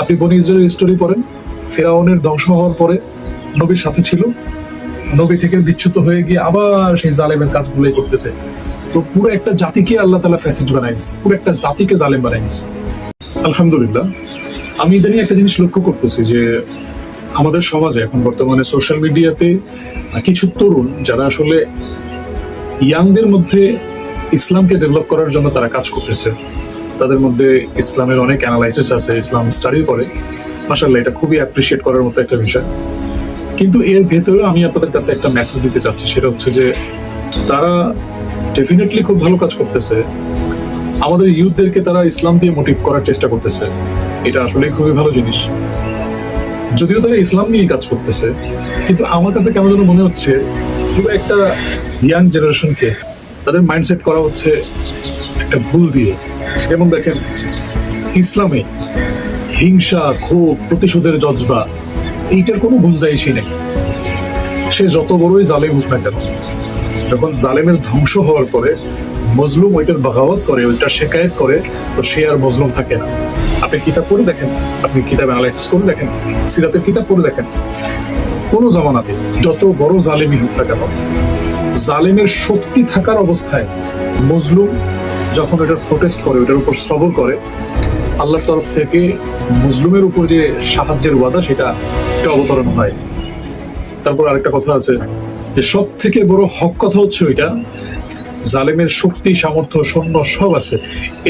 আপনি বনি ইসরায়েলের স্টোরি পড়েন। ফেরাউনের ধ্বংস হওয়ার পরে নবীর সাথে ছিল। নবী থেকে বিচ্যুত হয়ে গিয়ে আবার সেই জালেমের কাজগুলোই করতেছে। তো পুরো একটা জাতিকে আল্লাহ তালা ফ্যাসিস্ট বানাইছে পুরো একটা জাতিকে জালেম বানাইছে আলহামদুলিল্লাহ, আমি ইদানিং একটা জিনিস লক্ষ্য করতেছি যে আমাদের সমাজে এখন বর্তমানে সোশ্যাল মিডিয়াতে কিছু তরুণ যারা আসলে ইয়াংদের মধ্যে ইসলামকে ডেভেলপ করার জন্য তারা কাজ করতেছে। তাদের মধ্যে ইসলামের অনেক অ্যানালাইসিস আছে, ইসলাম স্টাডি করে। মাসাল্লাহ এটা খুবই অ্যাপ্রিসিয়েট করার মতো একটা বিষয়। কিন্তু এর ভেতরে আমি আপনাদের কাছে একটা মেসেজ দিতে চাচ্ছি, সেটা হচ্ছে যে তারা ডেফিনেটলি খুব ভালো কাজ করতেছে। আমাদের ইউথদেরকে তারা ইসলাম দিয়ে মোটিভ করার চেষ্টা করতেছে। এটা আসলে খুবই ভালো জিনিস। যদিও তারা ইসলাম নিয়ে কাজ করতেছে, কিন্তু আমার কাছে কেমন যেন মনে হচ্ছে পুরো একটা ইয়াং জেনারেশনকে তাদের মাইন্ডসেট করা হচ্ছে একটা ভুল দিয়ে। যেমন দেখেন, ইসলামে হিংসা, ক্ষোভ, প্রতিশোধের জজবা, এইটার কোনো বুঝদাইশই নেই। সে যত বড়ই জালেম হোক না কেন, যখন জালেমের ধ্বংস হওয়ার পরে মজলুম ওইটার বাগাওয়াত করে, ওইটা শেকায়ত করে, তো সে আর মজলুম থাকে না। আপনি কিতাব পড়ে দেখেন, আপনি কিতাব অ্যানালাইসিস করে দেখেন, সিরাতের কিতাব পড়ে দেখেন। কোনো জামানাতে যত বড় জালেমই হোক না কেন, জালেমের শক্তি থাকার অবস্থায় মজলুম যখন এটা প্রোটেস্ট করে, ওটার উপর সবর করে, আল্লাহর তরফ থেকে মুসলিমের উপর যে সাহায্যের ওয়াদা, সেটা একটা অবতরণ হয়। তারপর আরেকটা কথা আছে, যে সব থেকে বড় হক কথা হচ্ছে ওইটা, জালেমের শক্তি, সামর্থ্য, সৈন্য সব আছে।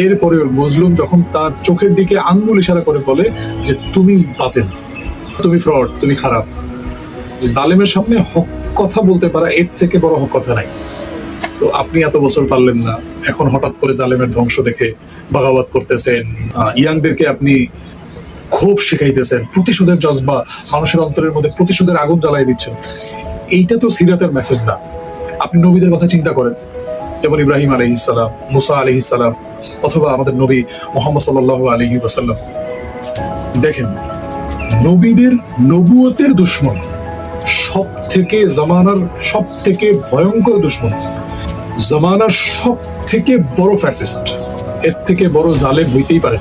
এরপরে মজলুম যখন তার চোখের দিকে আঙ্গুল ইশারা করে বলে যে, তুমি বাতেন তুমি ফ্রড তুমি খারাপ। জালেমের সামনে হক কথা বলতে পারা এর থেকে বড় হক কথা নাই। তো আপনি এত বছর পারলেন না। এখন হঠাৎ করে জালেমের ধ্বংস দেখে বাগাবাদ করতেছেন। ইয়াংদেরকে আপনি ক্ষোভ শিখাইতেছেন। প্রতিশোধের জজবা, মানুষের অন্তরের মধ্যে প্রতিশোধের আগুন জ্বালাই দিচ্ছেন। এইটা তো সিরাতের মেসেজ না। আপনি নবীদের কথা চিন্তা করেন। যেমন ইব্রাহিম আলহ ইসালাম মুসা আলহ ইসালাম অথবা আমাদের নবী মোহাম্মদ সাল্লাহ আলহি ওসাল্লাম দেখেন, নবীদের নবুয়তের দুশ্মন সব থেকে জামানার সব থেকে ভয়ঙ্কর দুশ্মন। জামানার সব থেকে বড় ফ্যাসিস্ট এর থেকে বড় জালেম হইতেই পারে।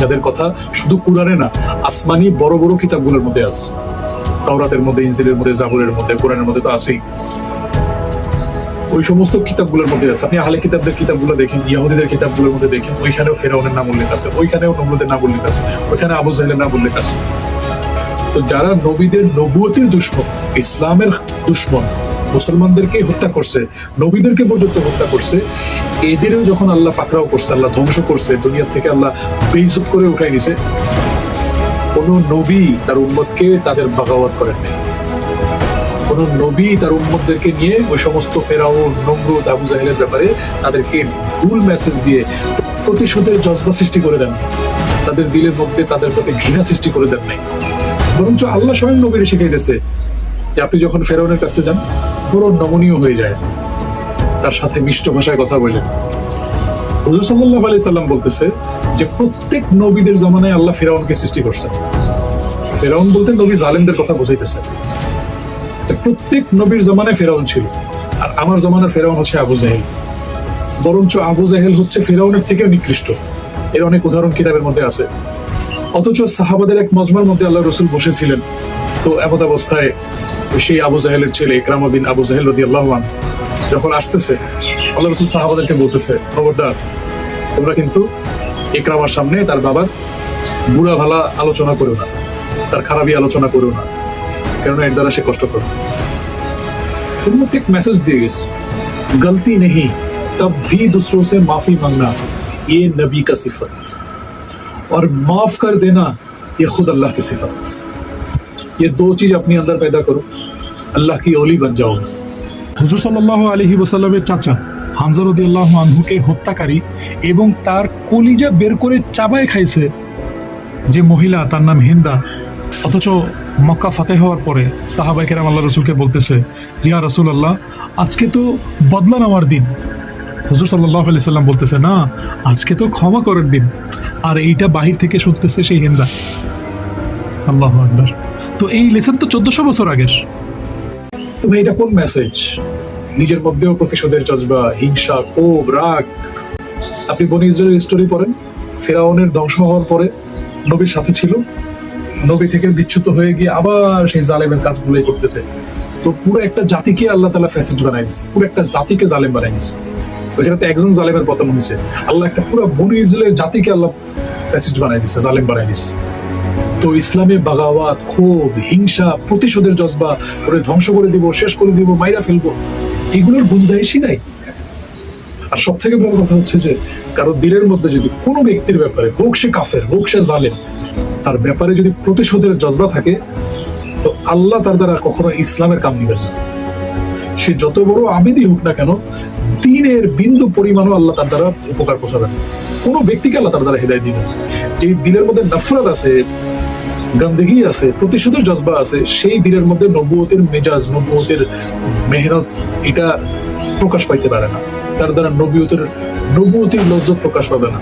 যাদের কথা শুধু কুরআনে না, আসমানি বড় বড় কিতাবগুলোর মধ্যে আছে। তাওরাতের মধ্যে, ইনজিলের মধ্যে, জাবুরের মধ্যে, কোরআনের মধ্যে তো আছেই। ওই সমস্ত কিতাবগুলোর মধ্যে আছে। আপনি আহলে কিতাবদের কিতাবগুলো দেখেন, ইয়াহুদিদের কিতাবগুলোর মধ্যে দেখেন, ওইখানেও ফেরাউনের নাম উল্লেখ আছে, ওইখানেও নমরুদের নাম উল্লেখ আছে, ওইখানে আবু জাহেলের নাম উল্লেখ আছে। তো যারা নবীদের নবুয়তির দুশ্মন, ইসলামের দুশ্মন মুসলমানদেরকে হত্যা করছে, নবীদেরকে পর্যন্ত হত্যা করছে এদেরও যখন আল্লাহ পাকড়াও করছে, আল্লাহ ধ্বংস করছে দুনিয়া থেকে আল্লাহ বেইজত করে উঠাই নিছে, কোন নবী তার উম্মতকে তাদের বাগাওয়াত করেন কোন নবী তার উম্মতদেরকে নিয়ে ওই সমস্ত ফেরাউন, নমরুদ, আবু জাহেলের ব্যাপারে তাদেরকে ভুল মেসেজ দিয়ে প্রতিশোধের জজবা সৃষ্টি করে দেন তাদের দিলের মধ্যে তাদের প্রতি ঘৃণা সৃষ্টি করে দেন নাই। বরঞ্চ আল্লাহ স্বয়ং নবীরে শিখাইতেছে যে আপনি যখন ফেরাউনের কাছে যান পুরো নমনীয় হয়ে যায়। তার সাথে মিষ্ট ভাষায় কথা বলেন হুজুর সাল্লাহ আলি সাল্লাম বলতেছে যে, প্রত্যেক নবীদের জামানায় আল্লাহ ফেরাউনকে সৃষ্টি করছেন। ফেরাউন বলতে নবী জালেমদের কথা বোঝাইতেছে। প্রত্যেক নবীর জামানায় ফেরাউন ছিল। আর আমার জামানার ফেরাউন হচ্ছে আবু জাহেল। বরঞ্চ আবু জাহেল হচ্ছে ফেরাউনের থেকেও নিকৃষ্ট। এর অনেক উদাহরণ কিতাবের মধ্যে আছে। অথচ সাহাবাদের এক মজমার মধ্যে আল্লাহ রসুল বসেছিলেন। তো এমত অবস্থায় সেই আবু জাহেলের ছেলে ইকরামা বিন আবু জাহেল রদি আল্লাহমান যখন আসতেছে আল্লাহ রসুল সাহাবাদেরকে বলতেছে খবরদার তোমরা কিন্তু ইকরামার সামনে তার বাবার বুড়া ভালা আলোচনা করো না তার খারাপই আলোচনা করো না কেননা এর দ্বারা সে কষ্ট করবে उम्मत एक मैसेज दिए इस गलती नहीं तब भी दूसरों से माफी मांगना ये नबी का सिफत और माफ कर देना ये खुद अल्लाह की सिफत ये दो चीज अपने अंदर पैदा करो अल्लाह की ओली बन जाओ হুজুর সাল্লাহ আলহি ওসাল্লামের চাচা হানজারদি আল্লাহ আনহুকে হত্যাকারী এবং তার কলিজা বের করে চাবায় খাইছে যে মহিলা তার নাম হিন্দা অথচ মক্কা ফাতে হওয়ার পরে সাহাবাই কেরাম আল্লাহ রসুলকে বলতেছে জিয়া রসুল আল্লাহ আজকে তো বদলা নেওয়ার দিন হুজুর সাল্লাহ আলি সাল্লাম বলতেছে না আজকে তো ক্ষমা করার দিন আর এইটা বাহির থেকে শুনতেছে সেই হিন্দা আল্লাহ আকবার তো এই লেসন তো চোদ্দশো বছর আগের। তুমি এটা কোন মেসেজ নিজের মধ্যেও প্রতিশোধের জজবা, হিংসা, ক্ষোভ, রাগ। আপনি বনি ইসরায়েলের স্টোরি পড়েন, ফেরাউনের ধ্বংস হওয়ার পরে নবীর সাথে ছিল। নবী থেকে বিচ্যুত হয়ে গিয়ে আবার সেই জালেমের কাজগুলোই করতেছে। তো পুরো একটা জাতিকে আল্লাহ তালা ফ্যাসিস্ট বানাই দিচ্ছে পুরো একটা জাতিকে জালেম বানাই দিচ্ছে ওইখানে তো একজন জালেমের পতন হয়েছে। আল্লাহ একটা পুরো বনি ইসরায়েলের জাতিকে আল্লাহ ফ্যাসিস্ট বানাই দিচ্ছে জালেম বানাই দিচ্ছে তো ইসলামে বাগাওয়াত ক্ষোভ, হিংসা, প্রতিশোধের জজবা করে ধ্বংস করে দিব, শেষ করে দিব, মাইরা ফেলব এগুলোর গুঞ্জাইশই নাই আর সব থেকে বড় কথা হচ্ছে যে, কারও দিলের মধ্যে যদি কোনো ব্যক্তির ব্যাপারে, হোক সে কাফের, হোক সে জালেম, তার ব্যাপারে যদি প্রতিশোধের জজবা থাকে, তো আল্লাহ তার দ্বারা কখনো ইসলামের কাম নিবেন না সে যত বড় আবেদই হোক না কেন, দিনের বিন্দু পরিমাণও আল্লাহ তার দ্বারা উপকার পৌঁছাবেন। কোনো ব্যক্তিকে আল্লাহ তার দ্বারা হৃদয় দিবেন। যে দিলের মধ্যে নফরত আছে গন্দগি আছে, প্রতিশোধের জজবা আছে, সেই দিনের মধ্যে নবুয়তের মেজাজ, নবুয়তের মেহনত এটা প্রকাশ পাইতে পারে না। তার দ্বারা নবীয়তের, নবুয়তির লজ্জত প্রকাশ পাবে না।